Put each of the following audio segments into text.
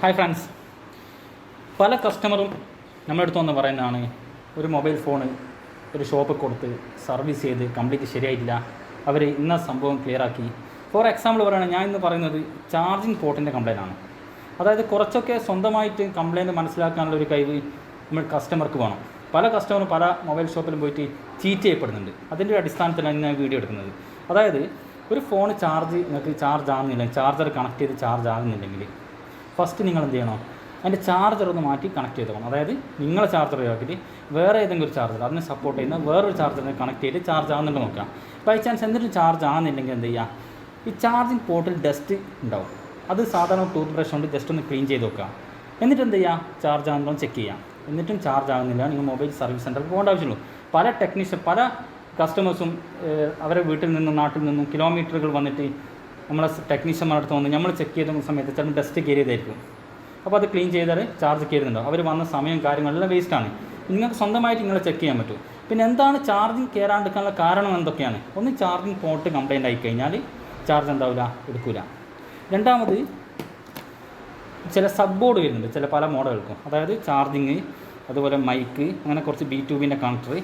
Hi friends പല കസ്റ്റമറും നമ്മുടെ അടുത്ത് വന്ന് പറയുന്നതാണ് ഒരു മൊബൈൽ ഫോണ് ഒരു ഷോപ്പ് കൊടുത്ത് സർവീസ് ചെയ്ത് കംപ്ലീറ്റ് ശരിയായിട്ടില്ല. അവർ ഇന്ന സംഭവം ക്ലിയർ ആക്കി. ഫോർ എക്സാമ്പിൾ പറയുകയാണെങ്കിൽ ഞാൻ ഇന്ന് പറയുന്നത് ചാർജിങ് പോർട്ടിന്റെ കംപ്ലയിന്റ് ആണ്. അതായത് കുറച്ചൊക്കെ സ്വന്തമായിട്ട് കംപ്ലയിന്റ് മനസ്സിലാക്കാനുള്ള ഒരു കഴിവ് നമ്മൾ കസ്റ്റമർക്ക് വേണം. പല കസ്റ്റമറും പല മൊബൈൽ ഷോപ്പിലും പോയിട്ട് ചീറ്റ് ചെയ്യപ്പെടുന്നുണ്ട്. അതിന്റെ ഒരു അടിസ്ഥാനത്തിലാണ് ഞാൻ വീഡിയോ എടുക്കുന്നത്. അതായത് ഒരു ഫോൺ ചാർജ് നിങ്ങൾക്ക് ചാർജ് ആകുന്നില്ല ചാർജർ കണക്ട് ചെയ്ത് ചാർജ് ആകുന്നില്ലെങ്കിൽ ഫസ്റ്റ് നിങ്ങൾ എന്ത് ചെയ്യണം അതിന്റെ ചാർജർ ഒന്ന് മാറ്റി കണക്ട് ചെയ്ത് പോകണം അതായത് നിങ്ങളെ ചാർജർ ഒഴിവാക്കിയിട്ട് വേറെ ഏതെങ്കിലും ഒരു ചാർജർ അതിനെ സപ്പോർട്ട് ചെയ്യുന്ന വേറൊരു ചാർജറിനെ കണക്ട് ചെയ്ത് ചാർജ് ആകുന്നുണ്ട് നോക്കാം ബൈ ചാൻസ് എന്തെങ്കിലും ചാർജ് ആകുന്നില്ലെങ്കിൽ എന്ത് ചെയ്യുക ഈ ചാർജിങ് പോർട്ടിൽ ഡസ്റ്റ് ഉണ്ടാവും. അത് സാധാരണ ടൂത്ത് ബ്രഷ് കൊണ്ട് ജസ്റ്റ് ഒന്ന് ക്ലീൻ ചെയ്ത് നോക്കുക. എന്നിട്ട് എന്ത് ചെയ്യുക ചാർജ് ആകുന്നുണ്ടോ ചെക്ക് ചെയ്യാം. എന്നിട്ടും ചാർജ് ആകുന്നില്ല നിങ്ങൾ മൊബൈൽ സർവീസ് സെന്ററിൽ പോകേണ്ട ആവശ്യമുള്ളൂ പല ടെക്നീഷ്യൻ പല കസ്റ്റമേഴ്സും അവരെ വീട്ടിൽ നിന്നും നാട്ടിൽ നിന്നും കിലോമീറ്ററുകൾ വന്നിട്ട് നമ്മളെ ടെക്നീഷ്യന്മാരുടെ അടുത്ത് വന്ന് നമ്മൾ ചെക്ക് ചെയ്ത സമയത്ത് ചിലപ്പോൾ ഡസ്റ്റ് കയറിയതായിരിക്കും അപ്പോൾ അത് ക്ലീൻ ചെയ്താൽ ചാർജ് കയറുന്നുണ്ടോ അവർ വന്ന സമയം കാര്യങ്ങളെല്ലാം വേസ്റ്റാണ് നിങ്ങൾക്ക് സ്വന്തമായിട്ട് നിങ്ങൾ ചെക്ക് ചെയ്യാൻ പറ്റും. പിന്നെ എന്താണ് ചാർജിങ് കയറാണ്ടിരിക്കാനുള്ള കാരണം എന്തൊക്കെയാണ്? ഒന്ന് ചാർജിങ് പോർട്ട് കംപ്ലൈന്റ് ആയി കഴിഞ്ഞാൽ ചാർജ് എന്താവില്ല എടുക്കില്ല രണ്ടാമത് ചില സബ് ബോർഡ് വരുന്നുണ്ട്. ചില പല മോഡലുകൾക്കും. അതായത് ചാർജിങ് അതുപോലെ മൈക്ക് അങ്ങനെ കുറച്ച് ബി ട്യൂബിന്റെ കണക്ടർ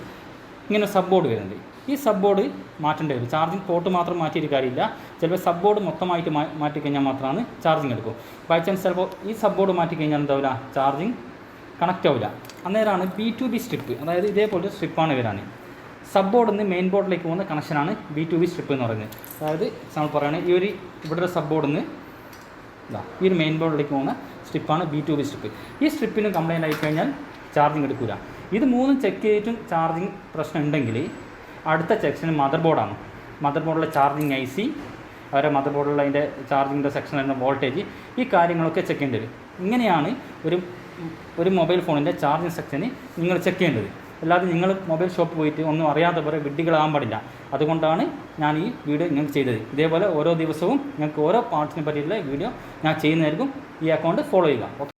ഇങ്ങനെ സബ് ബോർഡ് വരുന്നുണ്ട്. ഈ സബ് ബോർഡ് മാറ്റേണ്ടി വരും. ചാർജിങ് പോർട്ട് മാത്രം മാറ്റിയിട്ട് കാര്യമില്ല. ചിലപ്പോൾ സബ് ബോർഡ് മൊത്തമായിട്ട് മാ മാറ്റിക്കഴിഞ്ഞാൽ മാത്രമാണ് ചാർജിങ് എടുക്കും. ബൈ ചാൻസ് ചിലപ്പോൾ ഈ സബ് ബോർഡ് മാറ്റിക്കഴിഞ്ഞാൽ എന്താവില്ല? ചാർജിങ് കണക്റ്റ് ആവില്ല അന്നേരമാണ് ബി ടു ബി സ്ട്രിപ്പ് അതായത് ഇതേപോലെ സ്ട്രിപ്പാണ് വരാൻ സബ് ബോർഡിൽ നിന്ന് മെയിൻ ബോർഡിലേക്ക് പോകുന്ന കണക്ഷനാണ് ബി ടു ബി സ്ട്രിപ്പ് എന്ന് പറയുന്നത്. അതായത് നമ്മൾ പറയുകയാണെങ്കിൽ ഈ ഒരു ഇവിടെ സബ് ബോർഡിൽ നിന്ന് ഇതാ ഈ ഒരു മെയിൻ ബോർഡിലേക്ക് പോകുന്ന സ്ട്രിപ്പാണ് ബി ടു ബി സ്ട്രിപ്പ് ഈ സ്ട്രിപ്പിന് കംപ്ലയിന്റ് ആയിക്കഴിഞ്ഞാൽ ചാർജിങ് എടുക്കില്ല ഇത് മൂന്നും ചെക്ക് ചെയ്തിട്ടും ചാർജിങ് പ്രശ്നം ഉണ്ടെങ്കിൽ അടുത്ത സെക്ഷൻ മദർ ബോർഡാണ് മദർ ബോർഡിലെ ചാർജിങ് ഐ സി അവരെ മദർ ബോർഡിലുള്ള അതിന്റെ ചാർജിങ്ങിന്റെ സെക്ഷൻ വരുന്ന വോൾട്ടേജ് ഈ കാര്യങ്ങളൊക്കെ ചെക്ക് ചെയ്യേണ്ടി വരും. ഇങ്ങനെയാണ് ഒരു ഒരു മൊബൈൽ ഫോണിന്റെ ചാർജിങ് സെക്ഷന് നിങ്ങൾ ചെക്ക് ചെയ്യേണ്ടത് അല്ലാതെ നിങ്ങൾ മൊബൈൽ ഷോപ്പ് പോയിട്ട് ഒന്നും അറിയാതെ പോലെ വിഡ്ഢികളാകാൻ പാടില്ല. അതുകൊണ്ടാണ് ഞാൻ ഈ വീഡിയോ നിങ്ങൾക്ക് ചെയ്തത്. ഇതേപോലെ ഓരോ ദിവസവും നിങ്ങൾക്ക് ഓരോ പാർട്സിനെ പറ്റിയുള്ള വീഡിയോ ഞാൻ ചെയ്യുന്നതായിരിക്കും. ഈ അക്കൗണ്ട് ഫോളോ ചെയ്യുക.